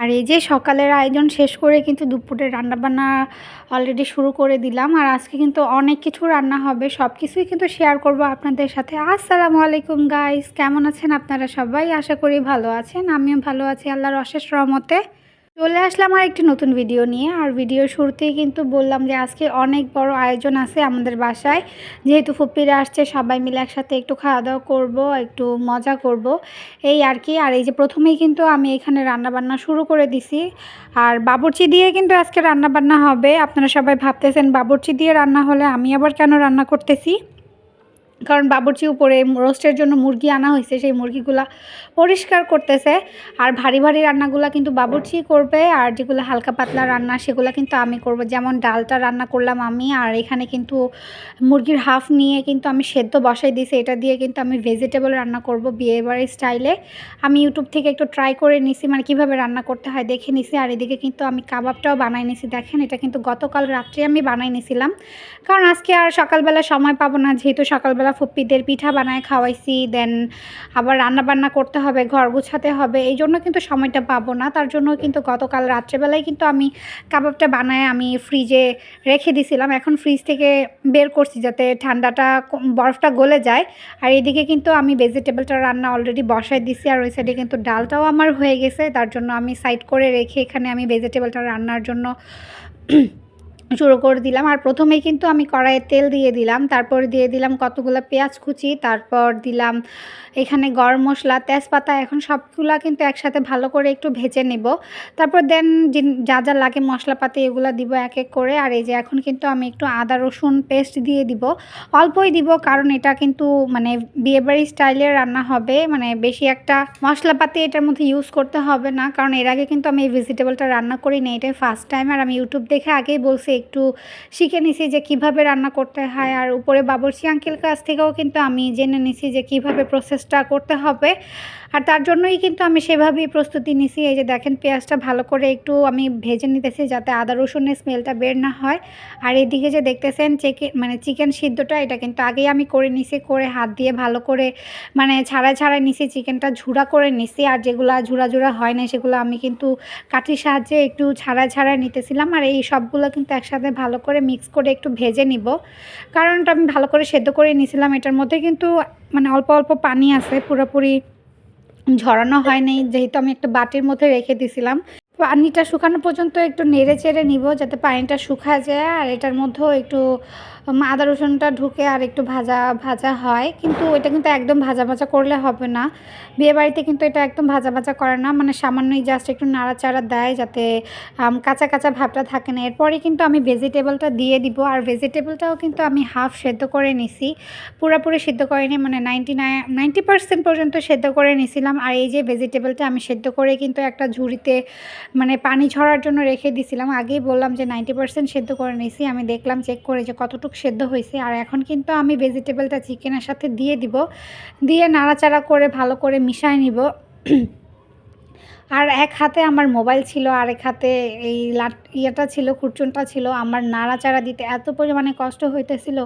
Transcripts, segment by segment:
আর এই যে সকালের আয়োজন শেষ করে কিন্তু দুপুরের রান্নাবান্না অলরেডি শুরু করে দিলাম। আর আজকে কিন্তু অনেক কিছু রান্না হবে সব কিছুই কিন্তু শেয়ার করব আপনাদের সাথে। আসসালামু আলাইকুম গাইস কেমন আছেন আপনারা সবাই? আশা করি ভালো আছেন, আমিও ভালো আছি, আল্লাহর অশেষ রহমতে। চলে আসলাম আর একটি নতুন ভিডিও নিয়ে। আর ভিডিও শুরুতেই কিন্তু বললাম যে আজকে অনেক বড় আয়োজন আছে আমাদের বাসায়। যেহেতু ফুপিরা আসছে, সবাই মিলে একসাথে একটু খাওয়া দাওয়া করব, একটু মজা করব। এই আর কি। আর এই যে প্রথমেই কিন্তু আমি এখানে রান্নাবান্না শুরু করে দিছি। আর বাবুর্চি দিয়ে কিন্তু আজকে রান্নাবান্না হবে। আপনারা সবাই ভাবতেছেন বাবুর্চি দিয়ে রান্না হলে আমি আবার কেন রান্না করতেছি? কারণ বাবুর্চি উপরে রোস্টের জন্য মুরগি আনা হয়েছে, সেই মুরগিগুলা পরিষ্কার করতেছে। আর ভারী ভারী রান্নাগুলো কিন্তু বাবুর্চি করবে, আর যেগুলো হালকা পাতলা রান্না সেগুলো কিন্তু আমি করব। যেমন ডালটা রান্না করলাম আমি, আর এখানে কিন্তু মুরগির হাফ নিয়ে কিন্তু আমি সেদ্ধ বসাই দিয়েছি। এটা দিয়ে কিন্তু আমি ভেজিটেবল রান্না করব বিয়েবাড়ির স্টাইলে আমি ইউটিউব থেকে একটু ট্রাই করে নিছি মানে কীভাবে রান্না করতে হয় দেখে নিছি। আর এদিকে কিন্তু আমি কাবাবটাও বানাই নিছি, দেখেন এটা কিন্তু গতকাল রাত্রে আমি বানাই নিছিলাম। কারণ আজকে আর সকালবেলা সময় পাবো না, যেহেতু সকালবেলা ফুপ্পিদের পিঠা বানায় খাওয়াইছি দেন আবার রান্না বান্না করতে হবে, ঘর গুছাতে হবে, এই জন্য কিন্তু সময়টা পাবো না। তার জন্য কিন্তু গতকাল রাত্রেবেলায় কিন্তু আমি কাবাবটা বানায় আমি ফ্রিজে রেখে দিছিলাম। এখন ফ্রিজ থেকে বের করছি যাতে ঠান্ডাটা বরফটা গলে যায়। আর এদিকে কিন্তু আমি ভেজিটেবলটা রান্না অলরেডি বসাই দিছি, আর ওই সাইডে কিন্তু ডালটাও আমার হয়ে গেছে। তার জন্য আমি সাইড করে রেখে এখানে আমি ভেজিটেবলটা রান্নার জন্য শুরু করে দিলাম। আর প্রথমেই কিন্তু আমি কড়াইয়ে তেল দিয়ে দিলাম। তারপর দিয়ে দিলাম কতগুলো পেঁয়াজ কুচি। তারপর দিলাম এখানে গরম মশলা, তেজপাতা। এখন সবগুলা কিন্তু একসাথে ভালো করে একটু ভেজে নেব। তারপর দেন যা যা লাগে মশলাপাতি এগুলো দিব এক এক করে। আর এই যে এখন কিন্তু আমি একটু আদা, রসুন পেস্ট দিয়ে দিব। অল্পই দিব কারণ এটা কিন্তু মানে বিয়েবাড়ি স্টাইলের রান্না হবে। মানে বেশি একটা মশলাপাতি এটার মধ্যে ইউজ করতে হবে না। কারণ এর আগে কিন্তু আমি এই ভেজিটেবলটা রান্না করি না এটাই ফার্স্ট টাইম আর আমি ইউটিউব দেখে আগেই বলছি একটু শিখে নিছি যে কীভাবে রান্না করতে হয়। আর উপরে বাবরচি আঙ্কেল কাছ থেকেও কিন্তু আমি জেনে নিছি যে কীভাবে প্রসেসটা করতে হবে। আর তার জন্যই কিন্তু আমি সেভাবেই প্রস্তুতি নিছি। এই যে দেখেন, পেঁয়াজটা ভালো করে একটু আমি ভেজে নিতেছি যাতে আদা রসুনের স্মেলটা বের না হয়। আর এদিকে যে দেখতেছেন চিকেন মানে চিকেন সিদ্ধটা এটা কিন্তু আগেই আমি করে নিছি, করে হাত দিয়ে ভালো করে মানে ছাড়াই ছাড়াই নিছি, চিকেনটা ঝুড়া করে নিছি। আর যেগুলো ঝুড়া ঝুড়া হয় না সেগুলো আমি কিন্তু কাঠির সাহায্যে একটু ছাড়াই ছাড়াই নিতেছিলাম। আর এই সবগুলো কিন্তু একসাথে ভালো করে মিক্স করে একটু ভেজে নিব। কারণটা আমি ভালো করে সেদ্ধ করে নিয়েছিলাম এটার মধ্যে কিন্তু মানে অল্প অল্প পানি আছে, পুরোপুরি ঝরানো হয় নাই যেহেতু আমি একটা বাটির মধ্যে রেখে দিছিলাম। পানিটা শুকানো পর্যন্ত একটু নেড়ে চেড়ে নিব, যাতে পানিটা শুকা যায়, আর এটার মধ্যেও একটু আদা রসুনটা ঢুকে আর একটু ভাজা ভাজা হয়। কিন্তু এটা কিন্তু একদম ভাজা ভাজা করলে হবে না। বিয়েবাড়িতে কিন্তু এটা একদম ভাজা ভাজা করে না। মানে সামান্যই জাস্ট একটু নাড়াচাড়া দেয় যাতে কাঁচা কাঁচা ভাবটা থাকে না। এরপরে কিন্তু আমি ভেজিটেবলটা দিয়ে দিব। আর ভেজিটেবলটাও কিন্তু আমি হাফ সেদ্ধ করে নিছি। পুরোপুরি সেদ্ধ করিনি মানে নাইনটি নাইন নাইনটি পার্সেন্ট পর্যন্ত সেদ্ধ করে নিছিলাম। আর এই যে ভেজিটেবলটা আমি সেদ্ধ করে কিন্তু একটা ঝুড়িতে মানে পানি ঝরার জন্য রেখে দিছিলাম। আগেই বললাম যে নাইনটি পার্সেন্ট সেদ্ধ করে নিছি। আমি দেখলাম চেক করে যে কতটুকু সেদ্ধ হয়েছে। আর এখন কিন্তু আমি ভেজিটেবলটা চিকেনের সাথে দিয়ে দিব। দিয়ে নাড়াচাড়া করে, ভালো করে মিশাই নিব। আর এক হাতে আমার মোবাইল ছিল, আর এক হাতে এই লাট, ইয়েটা ছিল খুরচুনটা ছিল। আমার নাড়াচাড়া দিতে এত পরিমাণে কষ্ট হইতেছিল।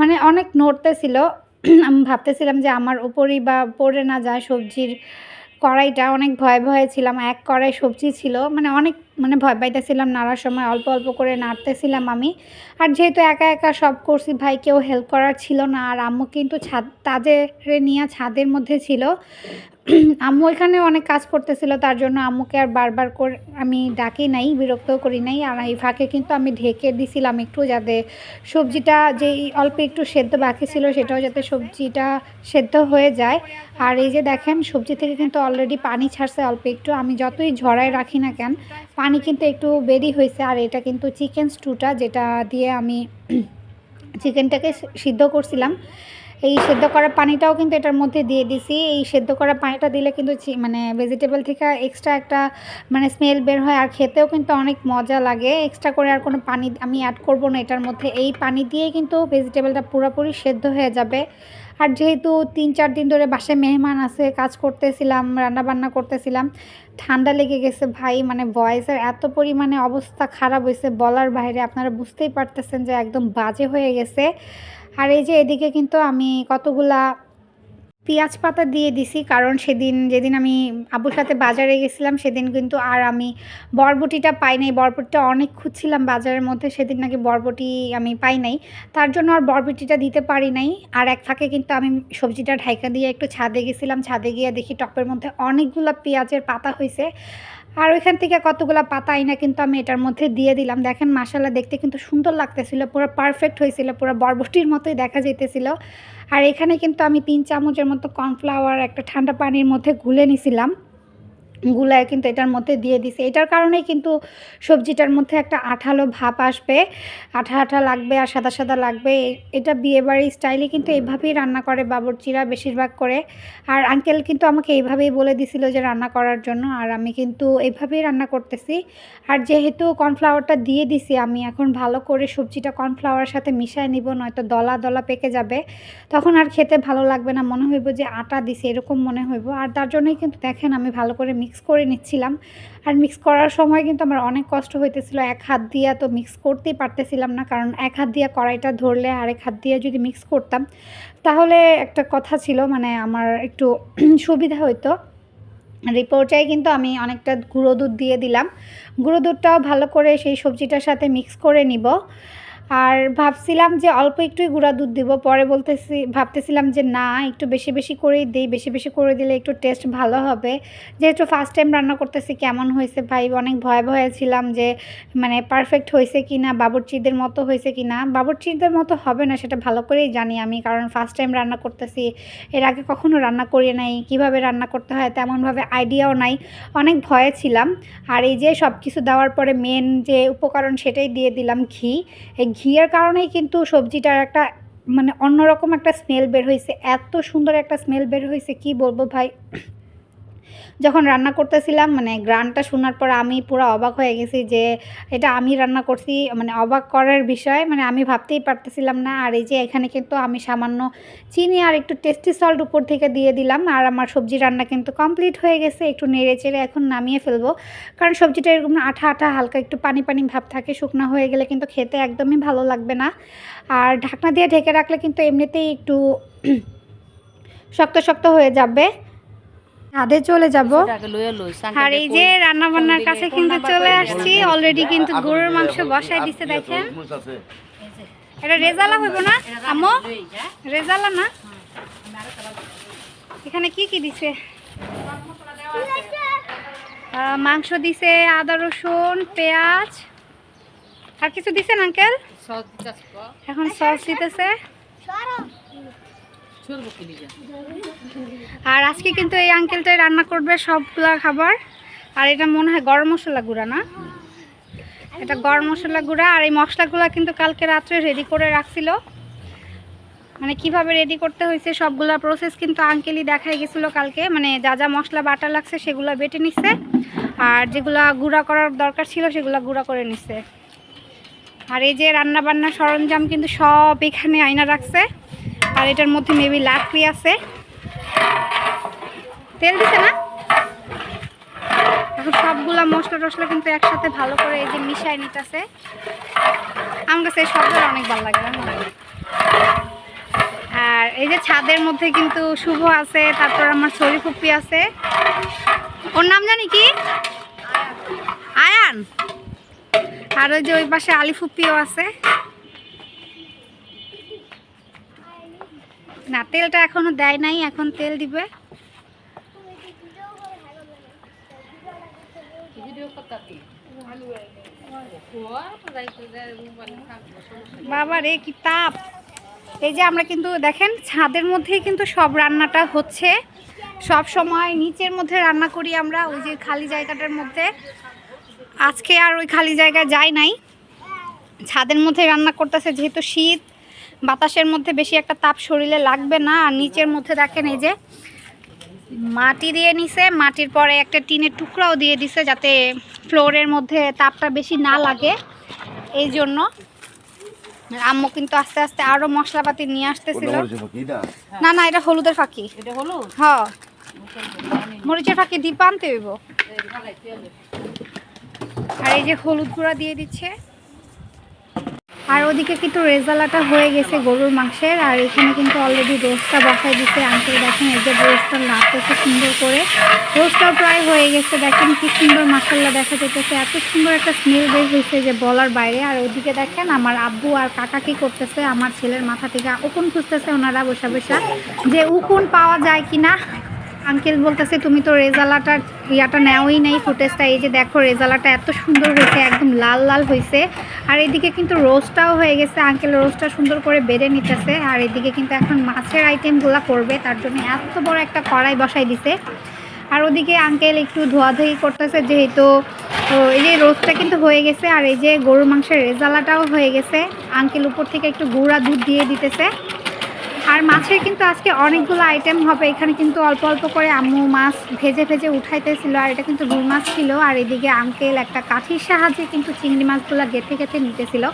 মানে অনেক নড়তেছিল। আমি ভাবতেছিলাম যে আমার উপরই বা পড়ে না যায় সবজির কড়াইটা অনেক ভয় ভয়ে ছিলাম, এক কড়াই সবজি ছিল মানে অনেক মানে ভয় পাইতেছিলাম নাড়ার সময়, অল্প অল্প করে নাড়তেছিলাম আমি। আর যেহেতু একা একা সব করছি, ভাই কেউ হেল্প করার ছিল না, আর আম্মু কিন্তু ছাদ তাদের নিয়ে ছাদের মধ্যে ছিল। আম্মু এখানে অনেক কাজ করতেছিল, তার জন্য আম্মুকে আর বারবার করে আমি ডাকি নাই, বিরক্তও করি নাই। আর এই ফাঁকে কিন্তু আমি ঢেকে দিছিলাম একটু যাতে সবজিটা যে অল্প একটু সেদ্ধ বাকি ছিল, সেটাও যাতে সবজিটা সেদ্ধ হয়ে যায়। আর এই যে দেখেন, সবজি থেকে কিন্তু অলরেডি পানি ছাড়ছে অল্প একটু। আমি যতই ঝরায় রাখি না কেন, পানি কিন্তু একটু বেরি হয়েছে। আর এটা কিন্তু চিকেন স্টুটা, যেটা দিয়ে আমি চিকেনটাকে সিদ্ধ করছিলাম। এই সেদ্ধ করা পানিটাও কিন্তু এটার মধ্যে দিয়ে দিছি। এই সেদ্ধ করা পানিটা দিলে কিন্তু মানে ভেজিটেবল থেকে এক্সট্রা একটা মানে স্মেল বের হয়। আর খেতেও কিন্তু অনেক মজা লাগে। এক্সট্রা করে আর কোনো পানি আমি অ্যাড করব না এটার মধ্যে। এই পানি দিয়েই কিন্তু ভেজিটেবলটা পুরোপুরি সেদ্ধ হয়ে যাবে। আর যেহেতু তিন, চার দিন ধরে বাসায় মেহমান আছে, কাজ করতেছিলাম রান্না বান্না করতেছিলাম, ঠান্ডা লেগে গেছে ভাই। মানে ভয়েসের এত পরিমাণে অবস্থা খারাপ হয়েছে বলার বাইরে। আপনারা বুঝতেই পারতেছেন যে একদম বাজে হয়ে গেছে। আর এই যে এদিকে কিন্তু আমি কতগুলা পেঁয়াজ পাতা দিয়ে দিছি, কারণ সেদিন, যেদিন আমি আব্বুর সাথে বাজারে গেছিলাম, সেদিন কিন্তু আর আমি বরবটিটা পাই নাই। বরবটিটা অনেক খুঁজছিলাম বাজারের মধ্যে, সেদিন নাকি বরবটি আমি পাই নাই। তার জন্য আর বরবটিটা দিতে পারি নাই। আর এক ফাঁকে কিন্তু আমি সবজিটা ঢাইকা দিয়ে একটু ছাদে গেছিলাম। ছাদে গিয়ে দেখি টপের মধ্যে অনেকগুলো পেঁয়াজের পাতা হয়েছে আর ওইখান থেকে কতগুলো পাতা আইনা কিন্তু আমি এটার মধ্যে দিয়ে দিলাম। দেখেন মাসালা দেখতে কিন্তু সুন্দর লাগতেছিল, পুরো পারফেক্ট হয়েছিল, পুরো বরবটির মতোই দেখা যেতেছিল আর এখানে কিন্তু আমি তিন চামচের মতো কর্নফ্লাওয়ার একটা ঠান্ডা পানির মধ্যে গুলে নিছিলাম। গুলায় কিন্তু এটার মধ্যে দিয়ে দিছে। এটার কারণেই কিন্তু সবজিটার মধ্যে একটা আঠালো ভাব আসবে। আঠা আঠা লাগবে আর সাদা সাদা লাগবে। এটা বিয়েবাড়ির স্টাইলে কিন্তু এইভাবেই রান্না করে বাবুর্চিরা বেশিরভাগ করে। আর আঙ্কেল কিন্তু আমাকে এইভাবেই বলে দিছিল যে রান্না করার জন্য, আর আমি কিন্তু এইভাবেই রান্না করতেছি। আর যেহেতু কর্নফ্লাওয়ারটা দিয়ে দিছি, আমি এখন ভালো করে সবজিটা কর্নফ্লাওয়ারের সাথে মিশায় নিব, নয়তো দলা দলা পেকে যাবে। তখন আর খেতে ভালো লাগবে না, মনে হইব যে আটা দিছে, এরকম মনে হইব। আর তার জন্যই কিন্তু দেখেন আমি ভালো করে মিক্স করে নিচ্ছিলাম। আর মিক্স করার সময় কিন্তু আমার অনেক কষ্ট হইতেছিল, এক হাত দিয়া তো মিক্স করতেই পারতেছিলাম না, কারণ এক হাত দিয়া কড়াইটা ধরলে আরেক হাত দিয়ে যদি মিক্স করতাম, তাহলে একটা কথা ছিল মানে আমার একটু সুবিধা হইতো। পর্যায়ে কিন্তু আমি অনেকটা গুঁড়ো দুধ দিয়ে দিলাম। গুঁড়ো দুধটাও ভালো করে সেই সবজিটার সাথে মিক্স করে নিব। আর ভাবছিলাম যে অল্প একটুই গুঁড়া দুধ দিব। পরে বলতেছি, ভাবতেছিলাম যে না, একটু বেশি বেশি করেই দিই, বেশি বেশি করে দিলে একটু টেস্ট ভালো হবে। যেহেতু ফার্স্ট টাইম রান্না করতেছি, কেমন হয়েছে ভাই? অনেক ভয় ভয়ে ছিলাম যে মানে পারফেক্ট হয়েছে কি না বাবুর্চিদের মতো হয়েছে কি না বাবুর্চিদের মতো হবে না, সেটা ভালো করেই জানি আমি, কারণ ফার্স্ট টাইম রান্না করতেছি, এর আগে কখনো রান্না করি নাই, কীভাবে রান্না করতে হয় তেমনভাবে আইডিয়াও নাই। অনেক ভয়ে ছিলাম। আর এই যে সব কিছু দেওয়ার পরে মেন যে উপকরণ সেটাই দিয়ে দিলাম ঘি। এই ঘিয়ের কারণেই কিন্তু সবজিটার একটা মানে অন্যরকম একটা স্মেল বের হয়েছে। এত সুন্দর একটা স্মেল বের হয়েছে, কি বলব ভাই? যখন রান্না করতেছিলাম মানে গ্রানটা শোনার পর আমি পুরো অবাক হয়ে গেছি যে এটা আমি রান্না করছি মানে অবাক করার বিষয় মানে আমি ভাবতেই পারতেছিলাম না। আর এই যে এখানে কিন্তু আমি সামান্য চিনি আর একটু টেস্টি সল্ট উপর থেকে দিয়ে দিলাম, আর আমার সবজি রান্না কিন্তু কমপ্লিট হয়ে গেছে, একটু নেড়ে চেড়ে এখন নামিয়ে ফেলব। কারণ সবজিটা এরকম আঠা আঠা হালকা একটু পানি পানি ভাব থাকে, শুকনো হয়ে গেলে কিন্তু খেতে একদমই ভালো লাগবে না। আর ঢাকনা দিয়ে ঢেকে রাখলে কিন্তু এমনিতেই একটু শক্ত শক্ত হয়ে যাবে। ছাদে চলে যাব। আর এই যে রান্না বান্নার কাছে কিন্তু চলে আসছি অলরেডি কিন্তু গরুর মাংস বসাই দিছে দেখেন। এটা রেজালা হইব না? আম্মু? রেজালা না? এখানে কি কি দিছে? মাংস দিছে আদা রসুন পেঁয়াজ। আর কিছু দিছেন আঙ্কেল এখন সস দিতেছে। আর আজকে কিন্তু এই আঙ্কেলটাই রান্না করবে সবগুলা খাবার। আর এটা মনে হয় গরম মশলা গুঁড়া না? এটা গরম মশলা গুঁড়া আর এই মশলাগুলো কিন্তু কালকে রাত্রে রেডি করে রাখছিল। মানে কীভাবে রেডি করতে হয়েছে সবগুলা প্রসেস কিন্তু আঙ্কেলই দেখাই গেছিল কালকে। মানে যা যা মশলা বাটা লাগছে সেগুলো বেটে নিচ্ছে আর যেগুলা গুঁড়া করার দরকার ছিল সেগুলো গুঁড়া করে নিচ্ছে আর এই যে রান্না বান্নার সরঞ্জাম কিন্তু সব এখানে আয়না রাখছে। আর এটার মধ্যে মেবি লাকড়ি আছে। তেল দিছে না? এখন সবগুলা মশলা টশলা কিন্তু একসাথে ভালো করে এই যে মিশাই নিতেছে। আমার কাছে এই অনেক ভালো লাগে? আর এই যে ছাদের মধ্যে কিন্তু শুভ আছে, তারপর আমার ছড়ি ফুপি আছে। ওর নাম জানি কি? আয়ান। আর ওই যে ওই পাশে আলি ফুপিও আছে। না, তেলটা এখনও দেয় নাই, এখন তেল দিবে। বাবা রে, কি তাপ। এই যে আমরা কিন্তু, দেখেন, ছাদের মধ্যেই কিন্তু সব রান্নাটা হচ্ছে। সব সময় নিচের মধ্যে রান্না করি আমরা, ওই যে খালি জায়গাটার মধ্যে। আজকে আর ওই খালি জায়গায় যাই নাই। ছাদের মধ্যে রান্না করতেছে, যেহেতু শীত বাতাসের মধ্যে বেশি একটা তাপ শরীরে লাগবে না। আর নিচের মধ্যে দেখেন এই যে মাটি দিয়ে নিছে মাটির পরে একটা টিনের টুকরাও দিয়ে দিছে যাতে ফ্লোরের মধ্যে তাপটা বেশি না লাগে। এই জন্য আম্মু কিন্তু আস্তে আস্তে আরও মশলাপাতি নিয়ে আসতেছিল। না না এটা হলুদের ফাঁকি। এটা হলো হ। মরিচের ফাঁকি দ্বীপ আনতে হইব। আর এই যে হলুদ গুঁড়া দিয়ে দিচ্ছে। আর ওদিকে কিন্তু রেজালাটা হয়ে গেছে গরুর মাংসের, আর এখানে কিন্তু অলরেডি রোস্টটা বসাই দিচ্ছে আঙ্কেল দেখেন এই যে রোস্টটা নাড়তেছে সুন্দর করে। রোস্টটাও প্রায় হয়ে গেছে, দেখেন কি সুন্দর মশলা দেখা যেতেছে এত সুন্দর একটা স্মেল বের হয়েছে যে বলার বাইরে। আর ওদিকে দেখেন আমার আব্বু আর কাকা কি করতেছে, আমার ছেলের মাথা থেকে উকুন খুঁজতেছে ওনারা বসা বসা যে উকুন পাওয়া যায় কিনা। আঙ্কেল বলতেছে, তুমি তো রেজালাটার ইয়াটা নেওয়াই নাই ফুটেজটা। এই যে দেখো, রেজালাটা এত সুন্দর হয়েছে, একদম লাল লাল হয়েছে। আর এদিকে কিন্তু রোস্টটাও হয়ে গেছে। আঙ্কেল রোস্টটা সুন্দর করে বেড়ে নিতেছে। আর এদিকে কিন্তু এখন মাছের আইটেমগুলো করবে। তার জন্য এত বড় একটা কড়াই বসাই দিছে। আর ওদিকে আঙ্কেল একটু ধোয়াধুয়ি করতেছে, যেহেতু এই যে রোস্টটা কিন্তু হয়ে গেছে। আর এই যে গরুর মাংসের রেজালাটাও হয়ে গেছে। আঙ্কেল উপর থেকে একটু গুঁড়া দুধ দিয়ে দিতেছে। আর মাছের কিন্তু আজকে অনেকগুলো আইটেম হবে। এখানে কিন্তু অল্প অল্প করে আম্মু মাছ ভেজে ভেজে উঠাইতেছিল, আর এটা কিন্তু রুই মাছ ছিল। আর এদিকে আঙ্কেল একটা কাঠির সাহায্যে কিন্তু চিংড়ি মাছগুলো গেঁথে গেঁথে নিতেছিল।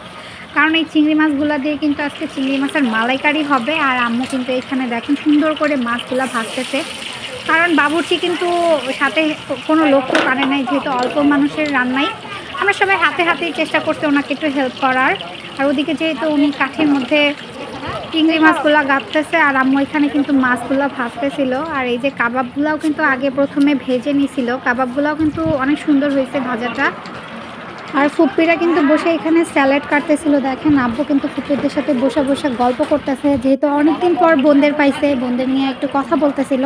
কারণ এই চিংড়ি মাছগুলো দিয়ে কিন্তু আজকে চিংড়ি মাছের মালাইকারি হবে। আর আম্মু কিন্তু এখানে দেখেন সুন্দর করে মাছগুলো ভাজতেছে। কারণ বাবুর্চি কিন্তু সাথে কোনো লোক তো পারে নাই, যেহেতু অল্প মানুষের রান্নাই। আমরা সবাই হাতে হাতেই চেষ্টা করছি ওনাকে একটু হেল্প করার। আর ওদিকে যেহেতু উনি কাঠির মধ্যে চিংড়ি মাছগুলো গাঁপতেছে আর আম্মু এখানে কিন্তু মাছগুলো ভাজতেছিল। আর এই যে কাবাবগুলাও কিন্তু আগে প্রথমে ভেজে নিছিল। কাবাবগুলাও কিন্তু অনেক সুন্দর হয়েছে ভাজাটা। আর ফুপ্পিরা কিন্তু বসে এখানে স্যালাড কাটতেছিল। দেখেন, আব্বু কিন্তু ফুপ্পিদের সাথে বসে বসে গল্প করতেছে। যেহেতু অনেকদিন পর বোনদের পাইছে, বোনদের নিয়ে একটু কথা বলতেছিল।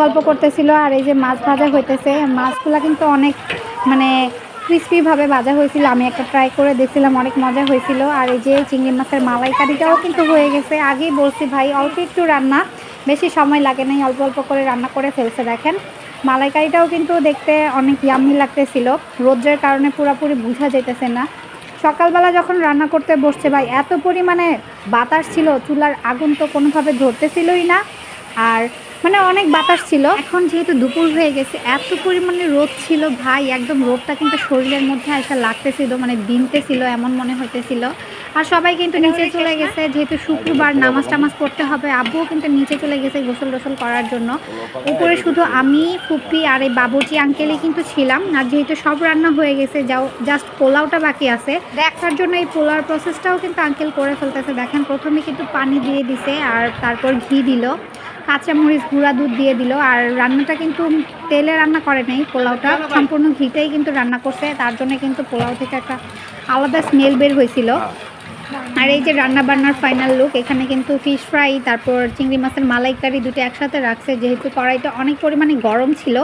গল্প করতেছিল। আর এই যে মাছ ভাজা হইতেছে, মাছগুলো কিন্তু অনেক মানে ক্রিস্পিভাবে ভাজা হয়েছিল। আমি একটা ট্রাই করে দেখছিলাম, অনেক মজা হয়েছিল। আর এই যে চিংড়ি মাছের মালাইকারিটাও কিন্তু হয়ে গেছে। আগেই বলছি ভাই, অল্প একটু রান্না, বেশি সময় লাগে নাই, অল্প অল্প করে রান্না করে ফেলছে, দেখেন। মালাইকারিটাও কিন্তু দেখতে অনেক ইয়াম্মি লাগতেছিল। রোদ্রের কারণে পুরোপুরি বোঝা যেতেছে না। সকালবেলা যখন রান্না করতে বসছে ভাই, এত পরিমাণে বাতাস ছিল, চুলার আগুন তো কোনোভাবে ধরতেছিলই না। আর মানে অনেক বাতাস ছিল। এখন যেহেতু দুপুর হয়ে গেছে, এত পরিমাণে রোদ ছিল ভাই, একদম রোদটা কিন্তু শরীরের মধ্যে আসা লাগতেছিল মানে দিনতেছিল, এমন মনে হইতেছিল। আর সবাই কিন্তু নিচে চলে গেছে, যেহেতু শুক্রবার নামাজ টামাজ পড়তে হবে, আব্বুও কিন্তু নিচে চলে গেছে গোসল টোসল করার জন্য। উপরে শুধু আমি, ফুপি আর এই বাবুটি আঙ্কেলই কিন্তু ছিলাম। আর যেহেতু সব রান্না হয়ে গেছে, যাও জাস্ট পোলাওটা বাকি আছে। দেখার জন্য এই পোলার প্রসেসটাও কিন্তু আঙ্কেল করে ফেলতেছে। দেখেন, প্রথমে কিন্তু পানি দিয়ে দিছে আর তারপর ঘি দিল। কাঁচামরিচ গুঁড়া দুধ দিয়ে দিল। আর রান্নাটা কিন্তু তেলে রান্না করে নেই পোলাওটা সম্পূর্ণ ঘিতেই কিন্তু রান্না করছে। তার জন্য কিন্তু পোলাও থেকে একটা আলাদা স্মেল বের হয়েছিল। আর এই যে রান্না বান্নার ফাইনাল লুক এখানে কিন্তু ফিশ ফ্রাই তারপর চিংড়ি মাছের মালাইকারি দুটো একসাথে রাখছে। যেহেতু কড়াইটা অনেক পরিমাণে গরম ছিল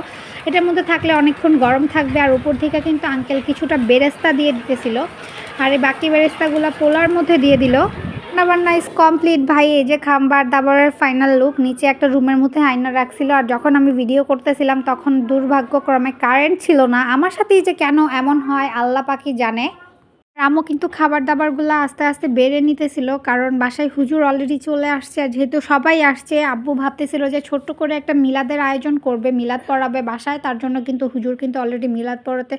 এটার মধ্যে থাকলে অনেকক্ষণ গরম থাকবে। আর উপর থেকে কিন্তু আঙ্কেল কিছুটা বেরেস্তা দিয়ে দিতেছিল। আর এই বাকি বেরেস্তাগুলো পোলার মধ্যে দিয়ে দিল। রান্নাবান্না ইজ কমপ্লিট ভাই, এই যে খাম্বার দাবারের ফাইনাল লুক নিচে একটা রুমের মধ্যে আয়না রাখছিল, আর যখন আমি ভিডিও করতেছিলাম, তখন দুর্ভাগ্যক্রমে কারেন্ট ছিল না। আমার সাথেই যে কেন এমন হয়, আল্লাহ পাখি জানে? আম্মু কিন্তু খাবার দাবারগুলো আস্তে আস্তে বেড়ে নিতেছিল, কারণ বাসায় হুজুর অলরেডি চলে আসছে। আর যেহেতু সবাই আসছে, আব্বু ভাবতেছিল যে ছোট্ট করে একটা মিলাদের আয়োজন করবে, মিলাদ পড়াবে বাসায়, তার জন্য কিন্তু হুজুর কিন্তু অলরেডি মিলাদ পড়াতে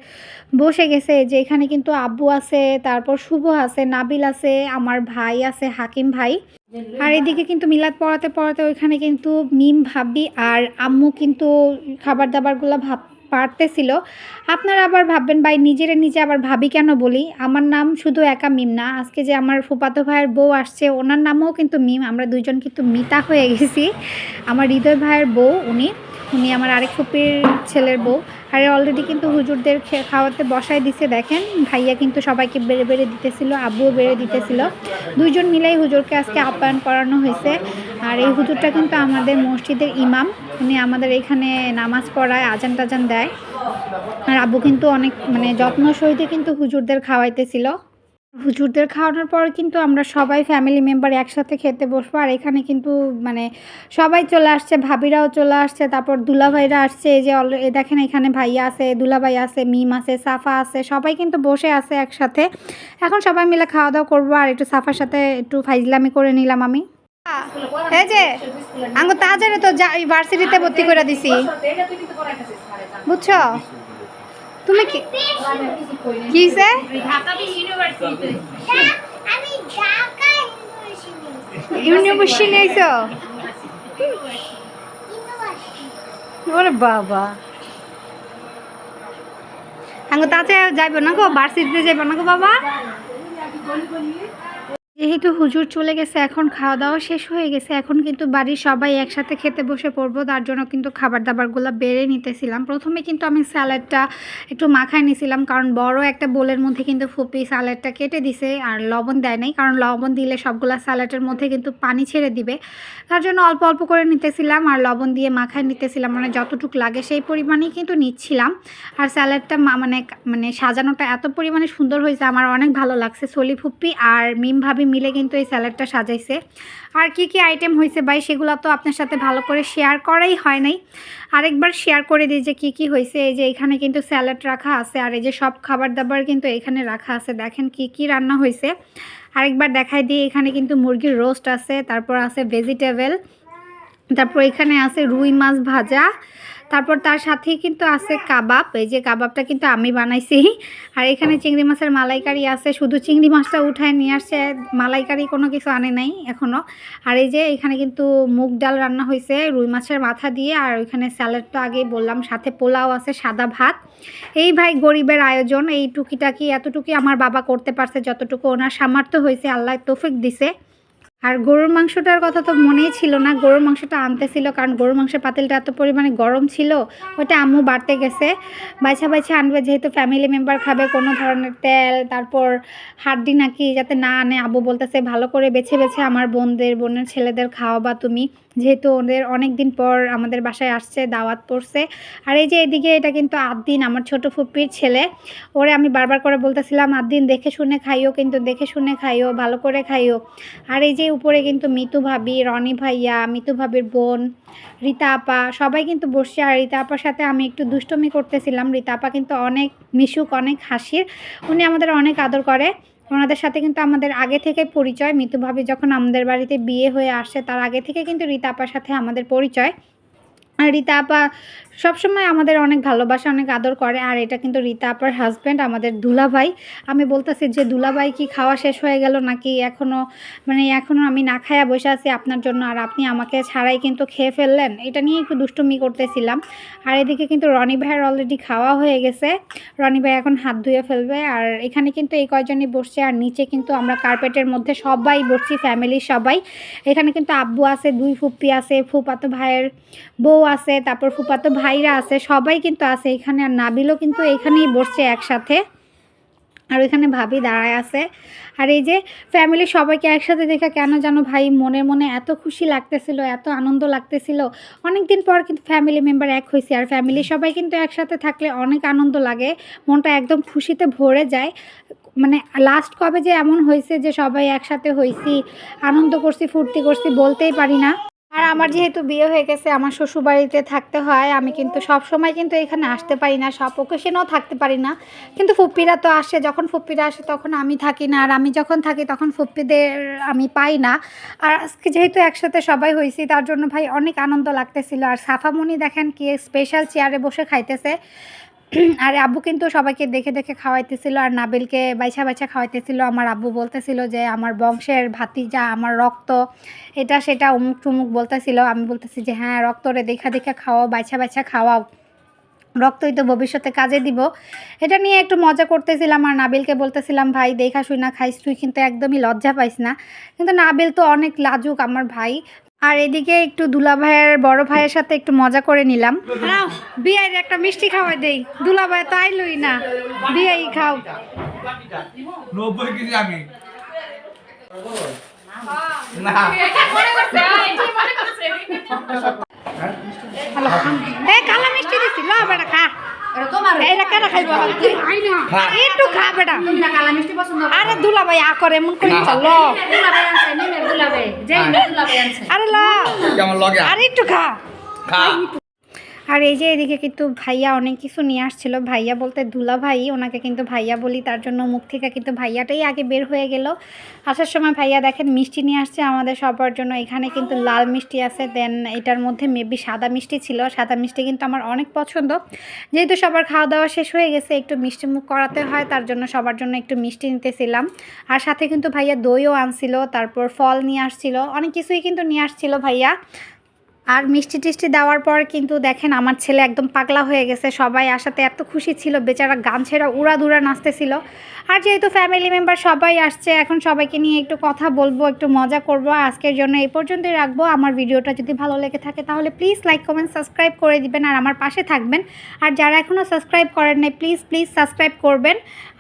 বসে গেছে। যে এখানে কিন্তু আব্বু আছে, তারপর শুভ আছে, নাবিল আছে, আমার ভাই আছে, হাকিম ভাই। আর এদিকে কিন্তু মিলাদ পড়াতে পড়াতে ওইখানে কিন্তু মিম, ভাবি আর আম্মু কিন্তু খাবার দাবারগুলো ভাব পারতেছিল। আপনারা আবার ভাববেন, ভাই, নিজের নিজে আবার ভাবি কেন বলি? আমার নাম শুধু একা মিম না। আজকে যে আমার ফুপাতো ভাইয়ের বউ আসছে, ওনার নামও কিন্তু মিম। আমরা দুজন কিন্তু মিতা হয়ে গেছি। আমার হৃদয় ভাইয়ের বউ, উনি। উনি আমার আরেক ফুপির ছেলের বউ। আর অলরেডি কিন্তু হুজুরদের খাওয়াতে বসাই দিছে, দেখেন। ভাইয়া কিন্তু সবাইকে বেড়ে বেড়ে দিতেছিল, আব্বুও বেড়ে দিতেছিল। দুইজন মিলেই হুজুরকে আজকে আপ্যায়ন করানো হয়েছে। আর এই হুজুরটা কিন্তু আমাদের মসজিদের ইমাম। উনি আমাদের এখানে নামাজ পড়ায়, আজান টাজান দেয়। আর আব্বু কিন্তু অনেক মানে যত্ন সহিতে কিন্তু হুজুরদের খাওয়াইতেছিল। হুজুরদের খাওয়ানোর পর কিন্তু আমরা সবাই ফ্যামিলি মেম্বার একসাথে খেতে বসবো। আর এখানে কিন্তু মানে সবাই চলে আসছে, ভাবিরাও চলে আসছে, তারপর দুলাভাইরা আসছে। এই যে এই দেখেন এখানে ভাইয়া আছে, দুলাভাই আছে, মিম আছে, সাফা আছে, সবাই কিন্তু বসে আছে একসাথে। এখন সবাই মিলে খাওয়া দাওয়া করব। আর একটু সাফার সাথে একটু ফাইজলামি করে নিলাম আমি। এই তো ভার্সিটিতে ভর্তি করে দিছি। বুঝছ? তুমি কি কিসে ইউনিভার্সিটি নিয়েছো? ওরে বাবা। আঙ্গু তাতে যাইব না গো? ভার্সিটিতে যাইব না গো বাবা? যেহেতু হুজুর চলে গেছে, এখন খাওয়া দাওয়া শেষ হয়ে গেছে, এখন কিন্তু বাড়ির সবাই একসাথে খেতে বসে পড়ব, তার জন্য কিন্তু খাবার দাবারগুলো বেড়ে নিতেছিলাম। প্রথমে কিন্তু আমি স্যালাডটা একটু মাখায় নিয়েছিলাম কারণ বড় একটা বোলের মধ্যে কিন্তু ফুপি স্যালাডটা কেটে দিছে আর লবণ দেয় নাই, কারণ লবণ দিলে সবগুলা স্যালাডের মধ্যে কিন্তু পানি ছেড়ে দিবে। তার জন্য অল্প অল্প করে নিতেছিলাম আর লবণ দিয়ে মাখায় নিতেছিলাম মানে যতটুকু লাগে সেই পরিমাণেই কিন্তু নিচ্ছিলাম। আর স্যালাডটা মানে মানে সাজানোটা এত পরিমাণে সুন্দর হয়েছে, আমার অনেক ভালো লাগছে। সলি ফুপ্পি আর মিম ভাবি মিলে কিন্তু এই স্যালাডটা সাজাইছে। আর কি কি আইটেম হয়েছে ভাই, সেগুলো তো আপনার সাথে ভালো করে শেয়ার করাই হয় নাই। আরেকবার শেয়ার করে দিই যে কি কি হয়েছে এই যে এখানে কিন্তু স্যালাড রাখা আছে আর এই যে সব খাবার দাবার কিন্তু এখানে রাখা আছে। দেখেন কি কি রান্না হয়েছে আরেকবার দেখাই দিই, এখানে কিন্তু মুরগির রোস্ট আছে, তারপর আছে ভেজিটেবল, তারপর এখানে আছে রুই মাছ ভাজা তারপর তার সাথেই কিন্তু আছে কাবাব। এই যে কাবাবটা কিন্তু আমি বানাইছি। আর এখানে চিংড়ি মাছের মালাইকারি আছে। শুধু চিংড়ি মাছটা উঠায় নিয়ে আসছে। মালাইকারি কোনো কিছু আনে নাই এখনও আর এই যে এখানে কিন্তু মুগ ডাল রান্না হয়েছে রুই মাছের মাথা দিয়ে। আর ওইখানে স্যালাড তো আগেই বললাম, সাথে পোলাও আছে, সাদা ভাত। এই ভাই গরিবের আয়োজন। এই টুকিটাকি এতটুকুই আমার বাবা করতে পারছে, যতটুকু ওনার সামর্থ্য হয়েছে, আল্লাহ তৌফিক দিছে। আর গরুর মাংসটার কথা তো মনেই ছিল না। গরুর মাংসটা আনতেছিল কারণ গরুর মাংসের পাতিলটা এত পরিমাণে গরম ছিল ওটা আম্মু বাড়তে গেছে। বাইছা বাইছা আনবে, যেহেতু ফ্যামিলি মেম্বার খাবে, কোনো ধরনের তেল, তারপর হাড্ডি নাকি যাতে না আনে আবু বলতেছে, ভালো করে বেছে বেছে আমার বোনদের, বোনের ছেলেদের খাওয়াবা তুমি। যেহেতু ওদের অনেক দিন পর আমাদের বাসায় আসছে, দাওয়াত পড়ছে। আর এই যে এদিকে এটা কিন্তু আদ্দিন, আমার ছোট ফুপ্পির ছেলে। ওরে আমি বারবার করে বলতেছিলাম, আদ্দিন, দেখে শুনে খাইও, কিন্তু দেখে শুনে খাইও, ভালো করে খাইও। আর এই যে উপরে কিন্তু মিতু ভাবি, রনি ভাইয়া, মিতু ভাবির বোন, রীতা আপা, সবাই কিন্তু বসছে। আর রীতা আপার সাথে আমি একটু দুষ্টমি করতেছিলাম। রীতা আপা কিন্তু অনেক মিশুক, অনেক হাসির। উনি আমাদের অনেক আদর করে। ওনাদের সাথে কিন্তু আমাদের আগে থেকে পরিচয়। মিতু ভাবি যখন আমাদের বাড়িতে বিয়ে হয়ে আসে, তার আগে থেকে কিন্তু রীতা আপার সাথে আমাদের পরিচয়। আর রীতা আপা সবসময় আমাদের অনেক ভালোবাসা, অনেক আদর করে। আর এটা কিন্তু রীতা আপার হাজব্যান্ড আমাদের দুলাভাই। আমি বলতেছি যে, দুলাভাই কি খাওয়া শেষ হয়ে গেল নাকি এখনও মানে এখনও আমি না খায়া বসে আছি আপনার জন্য। আর আপনি আমাকে ছাড়াই কিন্তু খেয়ে ফেললেন। এটা নিয়ে একটু দুষ্টুমি করতেছিলাম। আর এদিকে কিন্তু রনি ভাইয়ের অলরেডি খাওয়া হয়ে গেছে। রনি ভাই এখন হাত ধুয়ে ফেলবে। আর এখানে কিন্তু এই কয়জনই বসছে। আর নিচে কিন্তু আমরা কার্পেটের মধ্যে সবাই বসছি ফ্যামিলির সবাই। এখানে কিন্তু আব্বু আছে, দুই ফুপ্পি আছে, ফুপাতো ভাইয়ের বউ আছে, তারপর ফুপাতো ভাইরা আছে, সবাই কিন্তু আছে এখানে, আর নাবিলও কিন্তু এখানেই বসছে একসাথে। আর ওইখানে ভাবি দাঁড়ায় আছে। আর এই যে ফ্যামিলি সবাইকে একসাথে দেখে কেন যেন ভাই, মনে মনে এত খুশি লাগতেছিল, এত আনন্দ লাগতেছিল। অনেক দিন পর কিন্তু ফ্যামিলি মেম্বার এক হয়েছে, আর ফ্যামিলি সবাই কিন্তু একসাথে থাকলে অনেক আনন্দ লাগে, মনটা একদম খুশিতে ভরে যায়। মানে লাস্ট কবে যে এমন হয়েছে যে সবাই একসাথে হয়েছি, আনন্দ করছি, ফুর্তি করছি, বলতেই পারি না। আর আমার যেহেতু বিয়ে হয়ে গেছে, আমার শ্বশুরবাড়িতে থাকতে হয়, আমি কিন্তু সব সময় কিন্তু এখানে আসতে পারি না, সব ওকেশনেও থাকতে পারি না। কিন্তু ফুপ্পিরা তো আসে, যখন ফুপ্পিরা আসে তখন আমি থাকি না, আর আমি যখন থাকি তখন ফুপ্পিদের আমি পাই না। আর আজকে যেহেতু একসাথে সবাই হয়েছি, তার জন্য ভাই অনেক আনন্দ লাগতেছিল। আর সাফামণি দেখেন কি স্পেশাল চেয়ারে বসে খাইতেছে। আর আব্বু কিন্তু সবাইকে দেখে দেখে খাওয়াইতেছিল আর নাবিলকে বাইছা বাইছা খাওয়াইতেছিল। আমার আব্বু বলতেছিল যে, আমার বংশের ভাতিজা, আমার রক্ত। এটা সেটা অমুক টুমুক বলতেছিল। আমি বলতেছি যে হ্যাঁ রক্তরে দেখা দেখা খাওয়াও বাইছা বাইছা খাওয়াও। রক্তই তো ভবিষ্যতে কাজে দিব। এটা নিয়ে একটু মজা করতেছিলাম আর নাবিলকে বলতেছিলাম, ভাই, দেখা শুই না, খাইস, তুই কিন্তু একদমই লজ্জা পাইস না। কিন্তু নাবিল তো অনেক লাজুক আমার ভাই। আর এদিকে একটু দুলা ভাইয়ের বড় ভাইয়ের সাথে একটু মজা করে নিলাম। নাও বিয়ের একটা মিষ্টি খাওয়াই দেই। দুলা ভাই তো আইলই না। বিয়াই খাও। কেজি আমি। কালা মিষ্টি দিছি। ল বেটা খা। একটু খা বেটা। আরে দুলা ভাই আ করে এমন করে চল। আরে ল আরে একটু খা। খা। আর এই যে এদিকে কিন্তু ভাইয়া অনেক কিছু নিয়ে আসছিল। ভাইয়া বলতে দুলা ভাই ওনাকে কিন্তু ভাইয়া বলি, তার জন্য মুখ থেকে কিন্তু ভাইয়াটাই আগে বের হয়ে গেল। আসার সময় ভাইয়া দেখেন মিষ্টি নিয়ে আসছে আমাদের সবার জন্য। এখানে কিন্তু লাল মিষ্টি আছে দেন এটার মধ্যে মেবি সাদা মিষ্টি ছিল। সাদা মিষ্টি কিন্তু আমার অনেক পছন্দ। যেহেতু সবার খাওয়া দাওয়া শেষ হয়ে গেছে, একটু মিষ্টি মুখ করাতে হয়, তার জন্য সবার জন্য একটু মিষ্টি নিতেছিলাম। আর সাথে কিন্তু ভাইয়া দইও আনছিল, তারপর ফল নিয়ে আসছিল, অনেক কিছুই কিন্তু নিয়ে আসছিল ভাইয়া। আর মিষ্টি টিষ্টি দেওয়ার পর কিন্তু দেখেন আমার ছেলে একদম পাগলা হয়ে গেছে। সবাই আসাতে এত খুশি ছিল, বেচারা গান ছেড়া উড়া দুরা নাচতেছিল। আর যেহেতু ফ্যামিলি মেম্বার সবাই আসছে, এখন সবাইকে নিয়ে একটু কথা বলব, একটু মজা করব। আজকের জন্য এই পর্যন্তই রাখব। আমার ভিডিওটা যদি ভালো লেগে থাকে তাহলে প্লিজ লাইক কমেন্ট সাবস্ক্রাইব করে দিবেন আর আমার পাশে থাকবেন। আর যারা এখনও সাবস্ক্রাইব করেন নাই প্লিজ প্লিজ সাবস্ক্রাইব করবেন।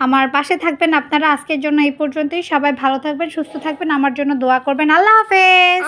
আমার পাশে থাকবেন আপনারা আজকের জন্য এই পর্যন্তই। সবাই ভালো থাকবেন, সুস্থ থাকবেন। আমার জন্য দোয়া করবেন। আল্লাহ হাফেজ!